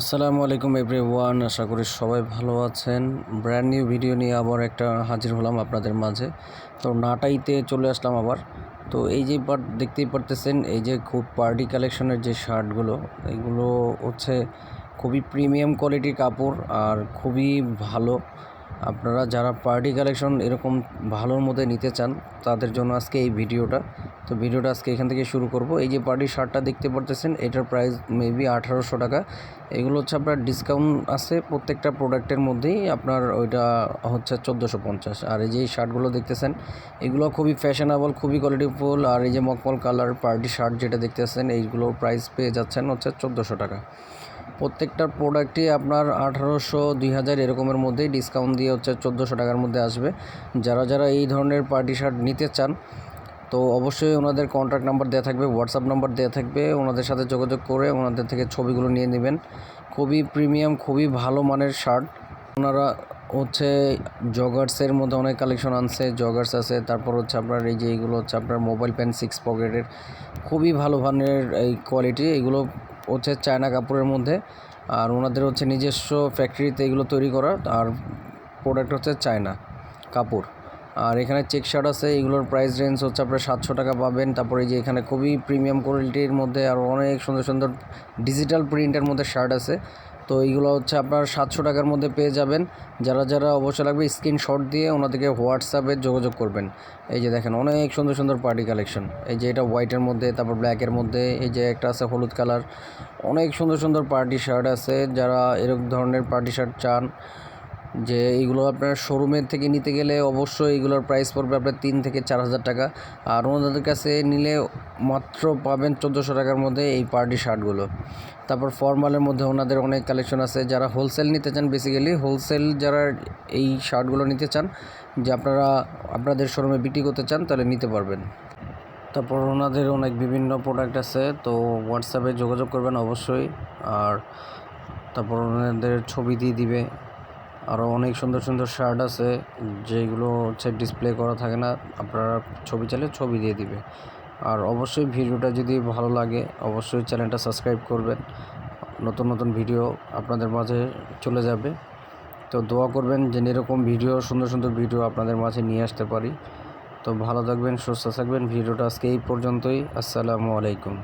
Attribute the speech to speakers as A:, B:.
A: আসসালামু আলাইকুম এভরিওয়ান, আশা করি সবাই ভালো আছেন। ব্র্যান্ড নিউ ভিডিও নিয়ে আবার একটা হাজির হলাম আপনাদের মাঝে। তো নাটাইতে চলে আসলাম আবার। তো এই যে পার, দেখতেই পারতেছেন, এই যে খুব পার্টি কালেকশনের যে শার্টগুলো, এগুলো হচ্ছে খুবই প্রিমিয়াম কোয়ালিটির কাপড় আর খুবই ভালো। আপনারা যারা পার্টি কালেকশন এরকম ভালোর মধ্যে নিতে চান, তাদের জন্য আজকে এই ভিডিওটা। তো ভিডিওটা আজকে এখান থেকে শুরু করব। এই যে পার্টি শার্টটা দেখতে পারতেছেন, এটার প্রাইস মেবি আঠারোশো টাকা। এগুলো হচ্ছে আপনার ডিসকাউন্ট আছে প্রত্যেকটা প্রোডাক্টের মধ্যেই। আপনার ওইটা হচ্ছে চোদ্দোশো পঞ্চাশ। আর এই যে শার্টগুলো দেখতেছেন, এগুলো খুবই ফ্যাশনেবল খুবই কোয়ালিটিফুল আর এই যে মকমল কালার পার্টি শার্ট যেটা দেখতেছেন, এইগুলোর প্রাইস পেয়ে যাচ্ছেন হচ্ছে চোদ্দোশো টাকা। প্রত্যেকটা প্রোডাক্টই আপনার আঠারোশো, দুই হাজার এরকমের মধ্যেই ডিসকাউন্ট দিয়ে হচ্ছে চোদ্দোশো টাকার মধ্যে আসবে। যারা যারা এই ধরনের পার্টি শার্ট নিতে চান, তো অবশ্যই ওনাদের কন্ট্যাক্ট নাম্বার দেওয়া থাকবে হোয়াটসঅ্যাপ নাম্বার দেওয়া থাকবে। ওনাদের সাথে যোগাযোগ করে ওনাদের থেকে ছবিগুলো নিয়ে নেবেন। খুবই প্রিমিয়াম খুবই ভালো মানের শার্ট ওনারা হচ্ছে জগার্সের মধ্যে অনেক কালেকশন আনছে জগার্স আছে, তারপর হচ্ছে আপনার এই যে এইগুলো হচ্ছে আপনার মোবাইল প্যান সিক্স পকেটের খুবই ভালো মানের এই কোয়ালিটি এগুলো হচ্ছে চায়না কাপড়ের মধ্যে। আর ওনাদের হচ্ছে নিজস্ব ফ্যাক্টরিতে এগুলো তৈরি করা, আর প্রোডাক্ট হচ্ছে চায়না কাপড়। আর এখানে চেক শার্ট আছে, এগুলোর প্রাইস রেঞ্জ হচ্ছে আপনার সাতশো টাকা পাবেন। তারপরে যে এখানে খুবই প্রিমিয়াম কোয়ালিটির মধ্যে আর অনেক সুন্দর সুন্দর ডিজিটাল প্রিন্টের মধ্যে শার্ট আছে। তো এইগুলো হচ্ছে আপনার সাতশো টাকার মধ্যে পেয়ে যাবেন। যারা যারা অবশ্যই লাগবে স্ক্রিনশট দিয়ে ওনাদেরকে হোয়াটসঅ্যাপে যোগাযোগ করবেন। এই যে দেখেন, অনেক সুন্দর সুন্দর পার্টি কালেকশন এই যে এটা হোয়াইটের মধ্যে, তারপর ব্ল্যাকের মধ্যে, এই যে একটা আছে হলুদ কালার অনেক সুন্দর সুন্দর পার্টি শার্ট আছে। যারা এরকম ধরনের পার্টি শার্ট চান যে এইগুলো আপনার শোরুমের থেকে নিতে গেলে অবশ্যই এগুলোর প্রাইস পড়বে আপনার তিন থেকে চার হাজার টাকা। আর ওনাদের কাছে নিলে মাত্র পাবেন চোদ্দোশো টাকার মধ্যে এই পার্টি শার্টগুলো তারপর ফর্মালের মধ্যে ওনাদের অনেক কালেকশন আছে। যারা হোলসেল নিতে চান বেসিক্যালি হোলসেল যারা এই শার্টগুলো নিতে চান, যে আপনারা আপনাদের শোরুমে বিক্রি করতে চান, তাহলে নিতে পারবেন। তারপর ওনাদের অনেক বিভিন্ন প্রোডাক্ট আছে, তো হোয়াটসঅ্যাপে যোগাযোগ করবেন অবশ্যই। আর তারপর ওনাদের ছবি দিয়ে দিবে। আরও অনেক সুন্দর সুন্দর শার্ট আছে, যেগুলো হচ্ছে ডিসপ্লে করা থাকে না, আপনারা ছবি চাইলে ছবি দিয়ে দিবে। আর অবশ্যই ভিডিওটা যদি ভালো লাগে, অবশ্যই চ্যানেলটা সাবস্ক্রাইব করবেন। নতুন নতুন ভিডিও আপনাদের মাঝে চলে যাবে। তো দোয়া করবেন যে এরকম ভিডিও, সুন্দর সুন্দর ভিডিও আপনাদের মাঝে নিয়ে আসতে পারি। তো ভালো থাকবেন, সুস্থ থাকবেন, ভিডিওটা আজকে এই পর্যন্তই। আসসালামু আলাইকুম।